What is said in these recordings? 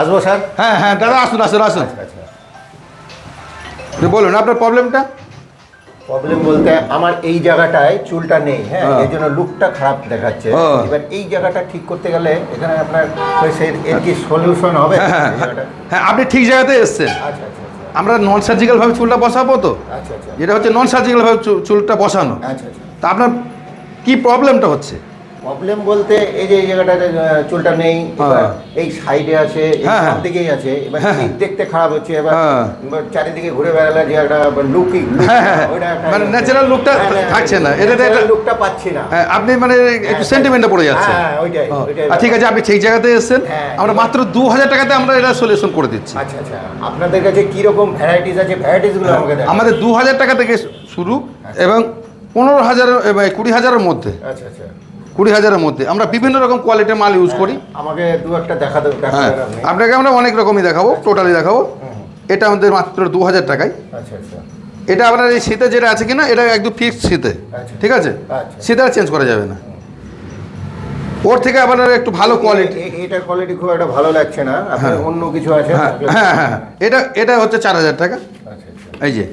আসব স্যার? হ্যাঁ হ্যাঁ দাদা আসুন আসুন আসুন। আচ্ছা আপনি বলুন আপনার প্রবলেমটা প্রবলেম বলতে আমার এই জায়গাটায় চুলটা নেই হ্যাঁ হ্যাঁ। এই জন্য লুকটা খারাপ দেখাচ্ছে। এবার এই জায়গাটা ঠিক করতে গেলে এখানে আপনার এর কি সলিউশন হবে? হ্যাঁ হ্যাঁ? হ্যাঁ আপনি ঠিক জায়গাতে এসছেন। আচ্ছা আচ্ছা আচ্ছা। আমরা নন সার্জিক্যাল ভাবে চুলটা বসাবো তো? আচ্ছা আচ্ছা। যেটা হচ্ছে নন সার্জিক্যাল ভাবে চুলটা বসানো। আচ্ছা আচ্ছা। তা আপনার কি প্রবলেমটা হচ্ছে? প্রবলেম বলতে এই যে এই জায়গাটাতে চুলটা নেই হ্যাঁ। এই সাইডে আছে এই হ্যাঁ, সব হ্যাঁ। দিকেই আছে এবার দেখতে খারাপ হচ্ছে এবার। চারিদিকে ঘুরে বেড়ালে যে একটা লুকিং মানে natural lookটা থাকছে না। একটা- লুকটা পাচ্ছি না। আপনি মানে একটু সেন্টিমেন্টে পড়ে যাচ্ছে। হ্যাঁ ওইটাই ঠিক আছে আপনি ঠিক জায়গাতে এসেছেন। আমরা মাত্র দু হাজার টাকাতে আমরা এটা সলিউশন করে দিচ্ছি। আচ্ছা আচ্ছা। আপনাদের কাছে কি রকম ভ্যারাইটিস আছে? ভ্যারাইটিসগুলো আমাকে আমাদের দু হাজার টাকা থেকে শুরু এবং পনেরো হাজার কুড়ি হাজারের মধ্যে। আচ্ছা আচ্ছা। কুড়ি হাজারের মধ্যে। আমরা বিভিন্ন রকম কোয়ালিটির মাল ইউজ করি। আমাকে দু একটা দেখা হ্যাঁ আপনাকে আমরা অনেক রকমই দেখাবো টোটালি দেখাবো। এটা আমাদের মাত্র দু হাজার টাকায়। আচ্ছা আচ্ছা। এটা আপনার এই শীতে যেটা আছে কিনা এটা একদম ফিক্সড শীতে। আচ্ছা। ঠিক আছে। শীতে আর চেঞ্জ করা যাবে না। ওর থেকে আপনার একটু ভালো কোয়ালিটি এ- এ- কোয়ালিটি খুব একটা ভালো লাগছে না। আপনার অন্য কিছু আছে? হ্যাঁ হ্যাঁ হ্যাঁ এটা এটা হচ্ছে চার হাজার টাকা। এই যে।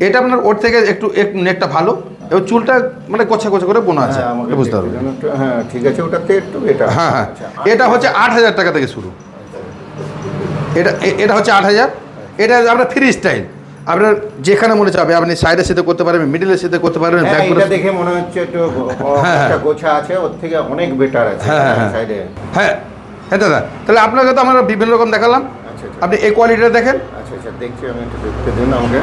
এটা আপনার ওর থেকে একটু একটু নেটটা ভালো। এবং চুলটা মানে কোচা কোচা করে বোনা আছে হ্যাঁ, বুঝতে একটু। হ্যাঁ ঠিক আছে ওটাতে একটু এটা হ্যাঁ হ্যাঁ আচ্ছা, এটা হচ্ছে আট হাজার টাকা থেকে শুরু। এটা এটা হচ্ছে আট হাজার। এটা আপনার ফ্রি স্টাইল আপনার যেখানে মনে চাবে আপনি সাইডের সাথে করতে পারবেন মিডিলের সাথে করতে পারবেন হ্যাঁ, ব্যাক এটা দেখে মনে হচ্ছে একটু হ্যাঁ, একটা হ্যাঁ। গোছা আছে ওর থেকে অনেক বেটার আছে হ্যাঁ, হ্যাঁ, হ্যাঁ। সাইডে হ্যাঁ হ্যাঁ দাদা তাহলে আপনাকে তো আমরা বিভিন্ন রকম দেখালাম। আচ্ছা আচ্ছা। আপনি এই কোয়ালিটিটা দেখেন। আচ্ছা আচ্ছা দেখছি আমি একটু দেখতে দিন আমাকে।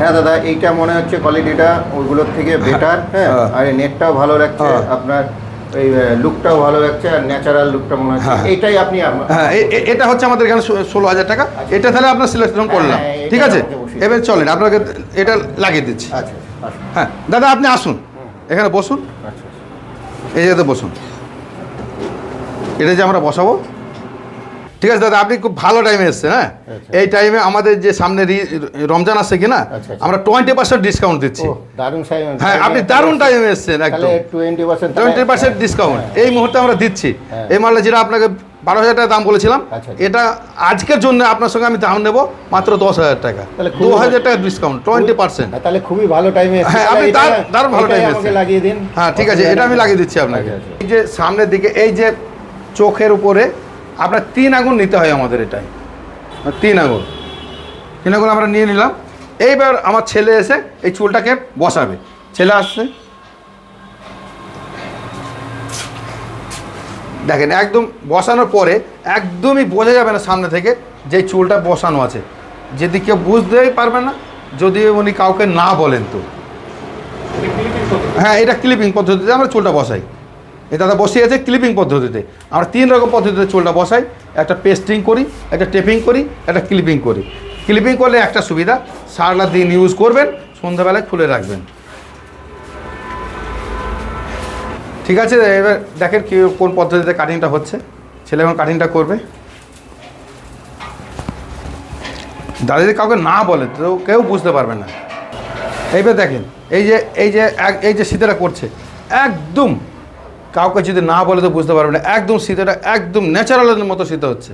হ্যাঁ দাদা এইটা মনে হচ্ছে কোয়ালিটিটা ওইগুলোর থেকে বেটার হ্যাঁ? হ্যাঁ। আর নেটটাও ভালো লাগছে হ্যাঁ। আপনার এই লুকটাও ভালো লাগছে আর ন্যাচারাল লুকটা মনে হচ্ছে। হ্যাঁ। এইটাই আপনি হ্যাঁ এটা হচ্ছে আমাদের এখানে ষোলো হাজার টাকা। এটা তাহলে আপনার সিলেকশন করলাম। ঠিক আছে? এবার চলেন আপনাকে এটা লাগিয়ে দিচ্ছি। আচ্ছা আচ্ছা হ্যাঁ দাদা আপনি আসুন। এখানে বসুন। আচ্ছা এই জায়গাতে বসুন। এটা যে আমরা বসাবো ঠিক আছে দাদা আপনি খুব ভালো টাইমে এসছেন হ্যাঁ? আচ্ছা। এই টাইমে আমাদের যে সামনে রমজান আসছে কিনা আচ্ছা, আচ্ছা। আমরা টোয়েন্টি পার্সেন্ট ডিসকাউন্ট দিচ্ছি। হ্যাঁ আপনি দারুণ টাইমে এসছেন একদম। টোয়েন্টি পার্সেন্ট ডিসকাউন্ট এই মুহূর্তে আমরা দিচ্ছি। হ্যাঁ। এই মালটা যেটা আপনাকে বারো হাজার টাকা দাম বলেছিলাম আচ্ছা। এটা আজকের জন্য আপনার সঙ্গে আমি দাম নেব মাত্র দশ হাজার টাকা। দু হাজার টাকা ডিসকাউন্ট টোয়েন্টি পার্সেন্ট তাহলে খুবই ভালো টাইমে হ্যাঁ, আপনি দার- দারুণ ভালো এসেছেন। লাগিয়ে দিন। হ্যাঁ ঠিক আছে এটা আমি লাগিয়ে দিচ্ছি আপনাকে। আচ্ছা, আচ্ছা। এই যে সামনের দিকে এই যে চোখের উপরে আপনার তিন আগুন নিতে হয় আমাদের এটাই। তিন আগুন তিন আগুন আমরা নিয়ে নিলাম। এইবার আমার ছেলে এসে এই চুলটাকে বসাবে। ছেলে আসছে। দেখেন, একদম বসানোর পরে একদমই বোঝা যাবে না সামনে থেকে যে চুলটা বসানো আছে। যদি কেউ বুঝতেই পারবে না, যদি উনি কাউকে না বলেন তো। হ্যাঁ এটা ক্লিপিং পদ্ধতিতে আমরা চুলটা বসাই। এ দাদা বসিয়েছে ক্লিপিং পদ্ধতিতে। আমরা তিন রকম পদ্ধতিতে চুলটা বসাই। একটা পেস্টিং করি, একটা টেপিং করি, একটা ক্লিপিং করি। ক্লিপিং করলে একটা সুবিধা সারাটা দিন ইউজ করবেন, সন্ধ্যাবেলায় খুলে রাখবেন। ঠিক আছে, এবার দেখেন কি, কোন পদ্ধতিতে কাটিংটা হচ্ছে। ছেলে এখন কাটিংটা করবে। দাদা যদি কাউকে না বলে, তো কেউ বুঝতে পারবে না। এইবার দেখেন, এই যে এই যে এই যে শীতেরা করছে, একদম কাউকে যদি না বলে তো বুঝতে পারবে না। একদম শীতটা একদম ন্যাচারালের মতো শীতে হচ্ছে।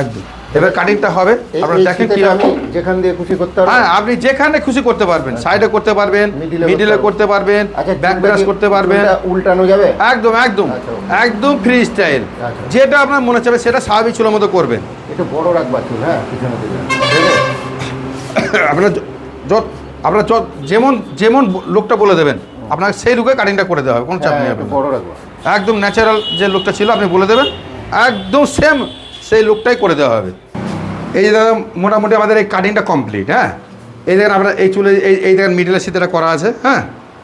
একদম। এবার কাটিংটা হবে। আপনারা দেখেন কীরকম আমি যেখান দিয়ে খুশি করতে পারব। হ্যাঁ আপনি যেখানে খুশি করতে পারবেন। সাইডে করতে পারবেন মিডিলে করতে করতে পারবেন আচ্ছা ব্যাক ব্রাশ করতে পারবেন। উল্টানো যাবে? একদম একদম। আচ্ছা। একদম ফ্রি স্টাইল আচ্ছা। যেটা আপনার মনে চাবে সেটা স্বাভাবিক চুলের মতো করবেন। একটু বড় রাখবা চুল হ্যাঁ পিছনে আপনার যত আপনার যেমন যেমন লোকটা বলে দেবেন। আপনাকে সেই লুকে কাটিংটা করে দেওয়া হবে কোনো চাপ নেই হ্যাঁ, বড় রাখবা। একদম ন্যাচারাল যে লুকটা ছিল আপনি বলে দেবেন একদম সেম সেই লুকটাই করে দেওয়া হবে। এই যে দাদা মোটামুটি আমাদের এই কাটিংটা কমপ্লিট হ্যাঁ? এই দেখেন আমরা এই চুলে এই এই দেখেন মিডিলের শীতেটা করা আছে হ্যাঁ?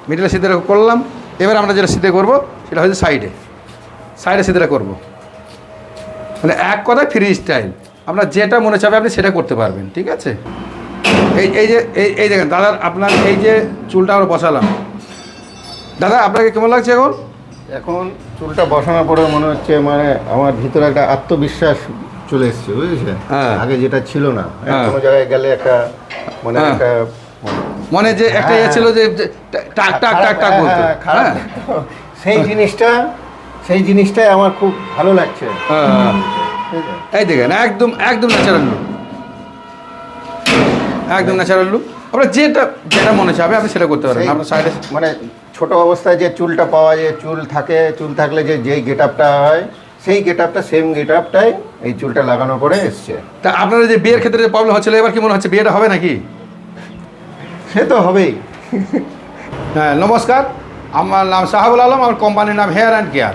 মিডিলের শীতেটা করলাম এবার আমরা যেটা শীতে করব সেটা হচ্ছে সাইডে সাইডে শীতেটা করব। মানে এক কথায় ফ্রি স্টাইল আপনার যেটা মনে চাবে আপনি সেটা করতে পারবেন ঠিক আছে? এই এই যে এই এই দেখেন দাদার আপনার এই যে চুলটা আমরা বসালাম দাদা আপনাকে কেমন লাগছে এখন এখন চুলটা বসানোর পরে মনে হচ্ছে মানে আমার ভিতরে একটা আত্মবিশ্বাস চলে এসছে বুঝেছেন হ্যাঁ। আগে যেটা ছিল না হ্যাঁ। কোনো জায়গায় গেলে একটা মানে হ্যাঁ। একটা মনে যে একটা ইয়ে ছিল যে টাক টাক টাক টাক হ্যাঁ, বলতো হ্যাঁ, হ্যাঁ। সেই জিনিসটা সেই জিনিসটাই আমার খুব ভালো লাগছে হ্যাঁ। এই দেখেন একদম একদম ন্যাচারাল লুক একদম ন্যাচারাল লুক আপনার যেটা যেটা মনে চাবে আপনি সেটা করতে পারেন আপনার সাইডে মানে ছোট অবস্থায় যে চুলটা পাওয়া যায় চুল থাকে চুল থাকলে যে যেই গেট আপটা হয় সেই গেট আপটা সেম গেট আপটাই এই চুলটা লাগানোর পরে এসছে। তা আপনার যে বিয়ের ক্ষেত্রে যে প্রবলেম হচ্ছিল এবার কি মনে হচ্ছে বিয়েটা হবে নাকি? সে তো হবেই। হ্যাঁ নমস্কার। আমার নাম সাহাবুল আলম আমার কোম্পানির নাম হেয়ার অ্যান্ড কেয়ার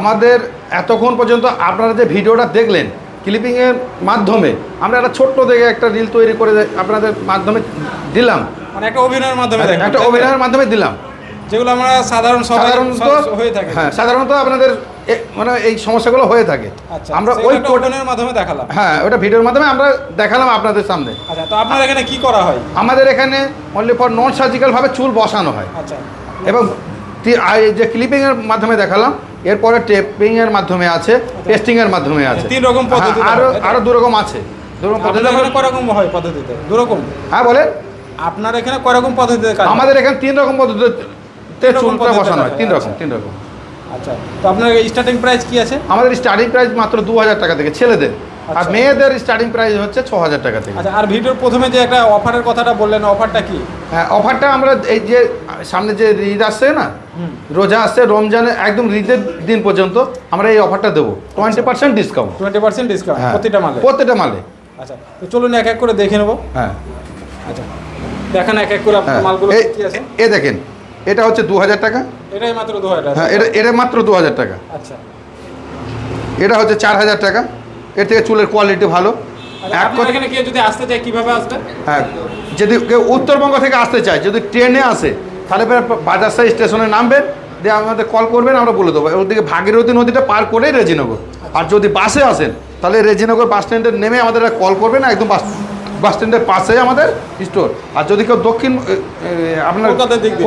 আমাদের এতক্ষণ পর্যন্ত আপনারা যে ভিডিওটা দেখলেন ক্লিপিংয়ের মাধ্যমে আমরা একটা ছোট্ট দেখে একটা রিল তৈরি করে আপনাদের মাধ্যমে দিলাম। মানে একটা অভিনয়ের মাধ্যমে দেখেন একটা অভিনয়ের মাধ্যমে দিলাম। যেগুলো আমরা সাধারণ সাধারণত হয়ে থাকে। হ্যাঁ সাধারণত আপনাদের মানে এই সমস্যাগুলো হয়ে থাকে। আচ্ছা আমরা ওই অভিনয়ের মাধ্যমে দেখালাম। হ্যাঁ ওটা ভিডিওর মাধ্যমে আমরা দেখালাম আপনাদের সামনে। আচ্ছা তো আপনার এখানে কি করা হয়? আমাদের এখানে অনলি ফর নন সার্জিক্যালভাবে চুল বসানো হয়। আচ্ছা। এবং যে ক্লিপিংয়ের মাধ্যমে দেখালাম এরপরে টেপিংয়ের মাধ্যমে আছে টেস্টিংয়ের মাধ্যমে আছে। তিন রকম পদ্ধতি হ্যাঁ, আরও দেখানো, তাই তো? আরও দু রকম আছে দু রকম পদ্ধতি কয়রকম হয় পদ্ধতিতে? দুরকম? হ্যাঁ বলেন। আপনার এখানে কয়রকম পদ্ধতিতে আমাদের এখানে তিন রকম পদ্ধতিতে রকম চুলটা বসানো হয় তিন রকম আচ্ছা। তিন রকম আচ্ছা তো আপনার স্টার্টিং প্রাইস কি আছে? আমাদের স্টার্টিং প্রাইস মাত্র দু হাজার টাকা থেকে ছেলেদের। আর আচ্ছা। মেয়েদের স্টার্টিং প্রাইস হচ্ছে ছ হাজার টাকা থেকে। আচ্ছা আর ভিডিওর প্রথমে যে একটা অফারের কথাটা বললেন অফারটা কি? হ্যাঁ অফারটা আমরা এই যে সামনে যে ঈদ আসছে না রোজা আসছে রমজানে একদম ঈদের দিন পর্যন্ত আমরা এই অফারটা দেবো। Twenty percent discount twenty percent discount প্রতিটা মালে? প্রত্যেকটা মালে। আচ্ছা তো চলুন এক এক করে দেখে নেব। হ্যাঁ। আচ্ছা দেখেন এক এক করে আপনার হ্যাঁ। মালগুলো কি আছে? এ দেখেন এটা হচ্ছে দু হাজার টাকা? এটাই মাত্র দু হাজার হ্যাঁ এটা এটা মাত্র দু হাজার টাকা। আচ্ছা। এটা হচ্ছে চার হাজার টাকা। এর থেকে চুলের কোয়ালিটি ভালো। যদি আসতে চায় কীভাবে আসবে? হ্যাঁ যদি কেউ উত্তরবঙ্গ থেকে আসতে চায় যদি ট্রেনে আসে তাহলে পরে বাজার সাই স্টেশনে নামবেন দিয়ে আমাদের কল করবেন আমরা বলে দেবো। ওদিকে ভাগীরথী নদীটা পার করেই রেজিনগর। আর যদি বাসে আসেন তাহলে রেজিনগর বাস স্ট্যান্ডে নেমে আমাদের কল করবেন একদম বাস বাস স্ট্যান্ডের পাশেই আমাদের স্টোর। আর যদি কেউ দক্ষিণ আপনার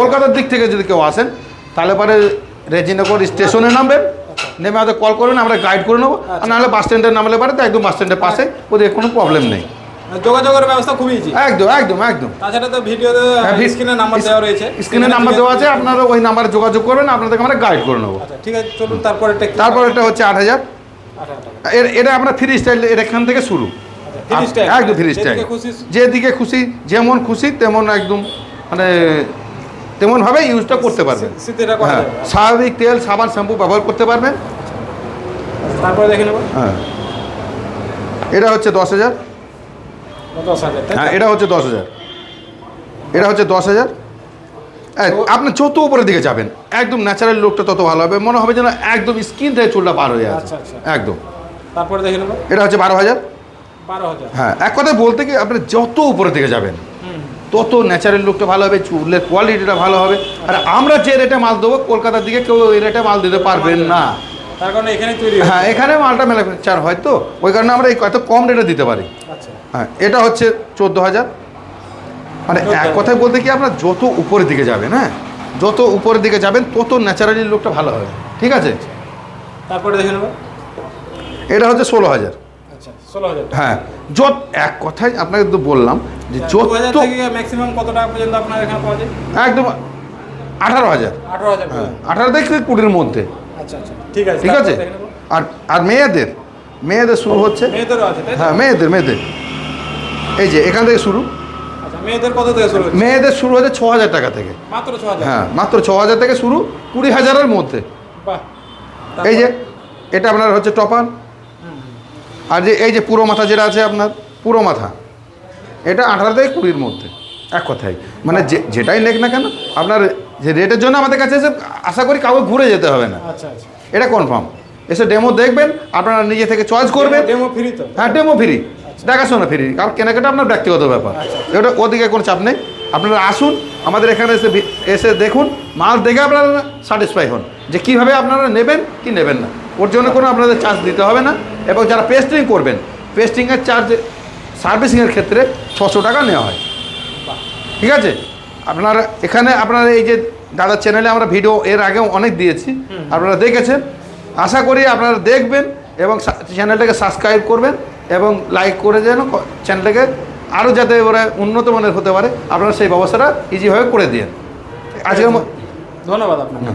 কলকাতার দিক থেকে যদি কেউ আসেন তাহলে পরে রেজিনগর স্টেশনে নামবেন। নেমে আমাদের কল করবেন আমরা গাইড করে নেব। আর নাহলে বাস স্ট্যান্ডে নামলে পারে তো একদম বাস স্ট্যান্ডের পাশে ওদের কোনো প্রবলেম নেই। যোগাযোগের ব্যবস্থা খুবই ইজি একদম একদম একদম। তাছাড়া তো ভিডিওতে স্ক্রিনে নাম্বার দেওয়া রয়েছে। স্ক্রিনে নাম্বার দেওয়া আছে আপনারা ওই নাম্বারে যোগাযোগ করবেন আপনাদেরকে আমরা গাইড করে নেব। আচ্ছা ঠিক আছে চলুন তারপরে তারপর এটা হচ্ছে আট হাজার। আচ্ছা, আচ্ছা। এটা আমরা ফ্রি স্টাইল এখান থেকে শুরু। আচ্ছা। একদম ফ্রি যেদিকে স্টাইল খুশি যেদিকে খুশি যেমন খুশি তেমন একদম মানে তেমনভাবে ইউজটা করতে পারবেন। হ্যাঁ স্বাভাবিক তেল সাবান শ্যাম্পু ব্যবহার করতে পারবেন। তারপরে দেখে নেব। হ্যাঁ। এটা হচ্ছে দশ হাজার? হ্যাঁ এটা হচ্ছে দশ হাজার। এটা হচ্ছে দশ হাজার। আপনি যত উপরের দিকে যাবেন। একদম ন্যাচারাল লুকটা তত ভালো হবে। মনে হবে যেন একদম স্কিন থেকে চুলটা পার হয়ে আছে। আচ্ছা, আচ্ছা। একদম। তারপরে দেখে নেব। এটা হচ্ছে বারো হাজার। হ্যাঁ এক কথায় বলতে কি আপনি যত উপরের দিকে যাবেন তত ন্যাচারাল লুকটা ভালো হবে চুলের কোয়ালিটিটা ভালো হবে। আর আমরা যে রেটে মাল দেবো কলকাতার দিকে কেউ ওই রেটে মাল দিতে পারবেন না। তার কারণে এখানে তৈরি হ্যাঁ এখানে মালটা ম্যানুফ্যাকচার হয় তো ওই কারণে আমরা এই কত কম রেটে দিতে পারি। আচ্ছা। হ্যাঁ এটা হচ্ছে চোদ্দ হাজার। মানে এক কথায় বলতে কি আপনার যত উপরের দিকে যাবেন হ্যাঁ যত উপরের দিকে যাবেন তত ন্যাচারালি লুকটা ভালো হবে। ঠিক আছে? তারপরে দেখে নেব। এটা হচ্ছে ষোলো হাজার। হ্যাঁ যত এক কথায় আপনাকে তো বললাম যে যত থেকে ম্যাক্সিমাম কত টাকা পর্যন্ত আপনার এখানে পাওয়া যায়? একদম আঠারো হাজার। আঠারো হাজার হ্যাঁ আঠারো থেকে কুড়ির মধ্যে। আচ্ছা আচ্ছা ঠিক আছে ঠিক আছে। আর আর মেয়েদের মেয়েদের শুরু হচ্ছে? হ্যাঁ মেয়েদের মেয়েদের। এই যে এখান থেকে শুরু। আচ্ছা মেয়েদের কত থেকে শুরু হচ্ছে? মেয়েদের শুরু হচ্ছে ছ হাজার টাকা থেকে। মাত্র ছ হাজার? হ্যাঁ মাত্র ছ হাজার থেকে শুরু কুড়ি হাজারের মধ্যে। এই যে এটা আপনার হচ্ছে টপার। আর যে এই যে পুরো মাথা যেটা আছে আপনার পুরো মাথা এটা আঠারো থেকে কুড়ির মধ্যে এক কথাই মানে যে যেটাই লেখ না কেন আপনার যে রেটের জন্য আমাদের কাছে এসে আশা করি কাউকে ঘুরে যেতে হবে না। আচ্ছা আচ্ছা। এটা কনফার্ম এসে ডেমো দেখবেন আপনারা নিজে থেকে চয়েস করবেন। ডেমো ফ্রি তো। হ্যাঁ ডেমো ফ্রি দেখাশোনা ফ্রি কারণ কেনাকাটা আপনার ব্যক্তিগত ব্যাপার। ওটা ওদিকে কোনো চাপ নেই। আপনারা আসুন আমাদের এখানে এসে এসে দেখুন। মাল দেখে আপনারা স্যাটিসফাই হন যে কীভাবে আপনারা নেবেন কি নেবেন না। ওর জন্য কোনো আপনাদের চার্জ দিতে হবে না। এবং যারা পেস্টিং করবেন পেস্টিংয়ের চার্জ সার্ভিসিংয়ের ক্ষেত্রে ছশো টাকা নেওয়া হয়। ঠিক আছে? আপনারা এখানে আপনারা এই যে দাদার চ্যানেলে আমরা ভিডিও এর আগেও অনেক দিয়েছি আপনারা দেখেছেন। আশা করি আপনারা দেখবেন এবং চ্যানেলটাকে সাবস্ক্রাইব করবেন এবং লাইক করে যেন চ্যানেলটাকে আরও যাতে ওরা উন্নত মানের হতে পারে আপনারা সেই ব্যবস্থাটা ইজিভাবে করে দিন আজকের ধন্যবাদ আপনাকে।